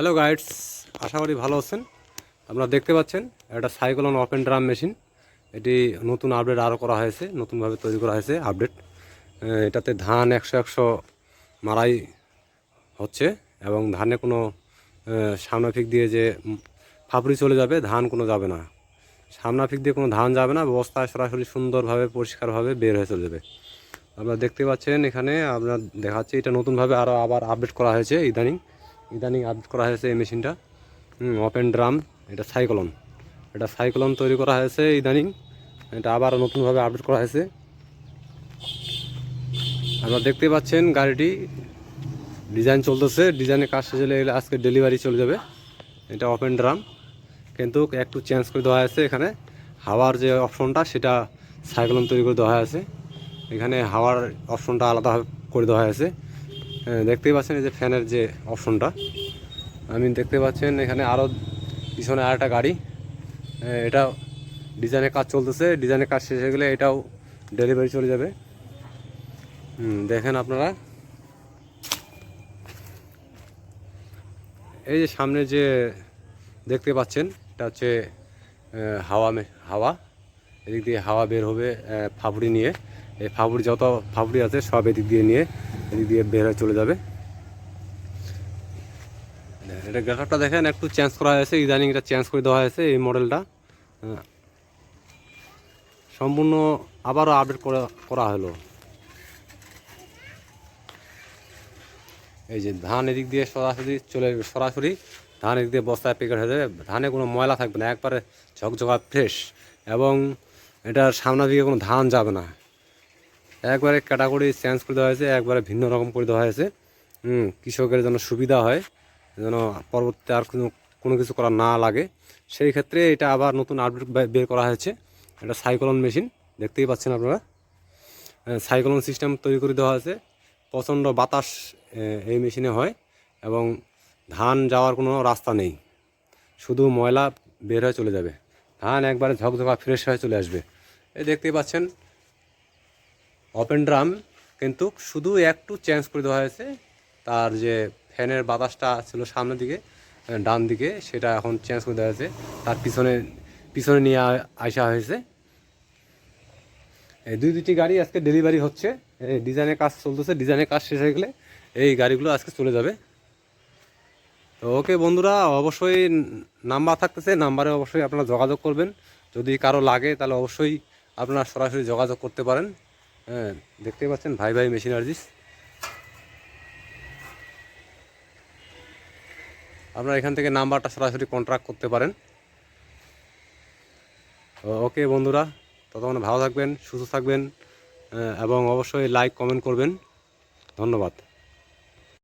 Hello guides আশা করি ভালো আছেন। আপনারা দেখতে পাচ্ছেন একটা সাইক্লোন ওপেন ড্রাম মেশিন এটি নতুন আপডেট আরও করা হয়েছে, নতুনভাবে তৈরি করা হয়েছে আপডেট এটাতে ধান একশো একশো মারাই হচ্ছে এবং ধানে কোনো সামনাফিক দিয়ে যে ফাপড়ি চলে যাবে, ধান কোনো যাবে না। সামনাফিক দিয়ে কোনো ধান যাবে না, বস্তায় সরাসরি সুন্দরভাবে, পরিষ্কারভাবে বের হয়ে চলে যাবে। আপনারা দেখতে পাচ্ছেন এখানে, আপনার দেখাচ্ছে, এটা নতুনভাবে আরও আবার আপডেট করা হয়েছে, ইদানিং। ইদানিং আপডেট করা হয়েছে এই মেশিনটা। ওপেন ড্রাম এটা সাইক্লোন এটা সাইক্লোন তৈরি করা হয়েছে ইদানিং। এটা আবার নতুনভাবে আপডেট করা হয়েছে। আপনারা দেখতে পাচ্ছেন গাড়িটি ডিজাইন চলতেছে। ডিজাইনের কাজ শেষ হলে আজকে ডেলিভারি চলে যাবে। এটা ওপেন ড্রাম কিন্তু একটু চেঞ্জ করে দেওয়া হয়েছে এখানে। হাওয়ার যে অপশনটা সেটা সাইক্লোন তৈরি করে দেওয়া হয়েছে। এখানে হাওয়ার অপশনটা আলাদা করে দেওয়া হয়েছে। হ্যাঁ, দেখতেই পাচ্ছেন এই যে ফ্যানের যে অপশনটা। আমি দেখতে পাচ্ছেন এখানে আরও পিছনে আর একটা গাড়ি। হ্যাঁ, এটা ডিজাইনের কাজ চলতেছে। ডিজাইনের কাজ শেষ হয়ে গেলে এটাও ডেলিভারি চলে যাবে। দেখেন আপনারা। এই যে সামনে যে দেখতে পাচ্ছেন এটা হচ্ছে হাওয়া মে- হাওয়া। এদিক দিয়ে হাওয়া বের হবে ফাবড়ি নিয়ে। এই ফাবড়ি যত ফাবড়ি আছে সব এদিক দিয়ে নিয়ে এদিক দিয়ে বের হয়ে চলে যাবে। এটা গ্রাফটা দেখেন, একটু চেঞ্জ করা হয়েছে, ইদানিং এটা চেঞ্জ করে দেওয়া হয়েছে এই মডেলটা হ্যাঁ। সম্পূর্ণ আবারও আপডেট করা হলো। এই যে ধান এদিক দিয়ে সরাসরি চলে, সরাসরি ধান এদিক দিয়ে বস্তায় প্যাকেট হয়ে যাবে। ধানে কোনো ময়লা থাকবে না, একবারে ঝকঝকা ফ্রেশ এবং এটার সামনা দিকে কোনো ধান যাবে না। একবারে ক্যাটাগরি চেঞ্জ করে দেওয়া হয়েছে, একবারে ভিন্ন রকম করে দেওয়া হয়েছে। কৃষকের যেন সুবিধা হয়, যেন পরবর্তীতে আর কোনো কোনো কিছু করা না লাগে। সেই ক্ষেত্রে এটা আবার নতুন আপডেট বের করা হয়েছে, এটা সাইক্লোন মেশিন দেখতেই পাচ্ছেন আপনারা। সাইক্লোন সিস্টেম তৈরি করে দেওয়া হয়েছে। প্রচণ্ড বাতাস এই মেশিনে হয় এবং ধান যাওয়ার কোনো রাস্তা নেই। শুধু ময়লা বের হয়ে চলে যাবে। ধান একবারে ঝকঝকা ফ্রেশ হয়ে চলে আসবে। এই দেখতেই পাচ্ছেন ওপেন ড্রাম কিন্তু শুধু একটু চেঞ্জ করে দেওয়া হয়েছে। তার যে ফ্যানের বাতাসটা ছিল সামনের দিকে ডান দিকে, সেটা এখন চেঞ্জ করে দেওয়া হয়েছে। তার পিছনে পিছনে নিয়ে আসা হয়েছে। এই দুই দুটি গাড়ি আজকে ডেলিভারি হচ্ছে। ডিজাইনের কাজ চলতেছে ডিজাইনের কাজ শেষ হয়ে গেলে এই গাড়িগুলো আজকে চলে যাবে। তো ওকে বন্ধুরা, অবশ্যই নাম্বার থাকতেছে, নাম্বারে অবশ্যই আপনারা যোগাযোগ করবেন। যদি কারও লাগে, তাহলে অবশ্যই আপনারা সরাসরি যোগাযোগ করতে পারেন। হ্যাঁ দেখতে পাচ্ছেন ভাই ভাই মেশিনার্জিস আপনারা এখান থেকে নাম্বারটা সরাসরি কন্ট্রাক্ট করতে পারেন। ওকে বন্ধুরা ততক্ষণ ভালো থাকবেন সুস্থ থাকবেন আহ, এবং অবশ্যই লাইক কমেন্ট করবেন। ধন্যবাদ।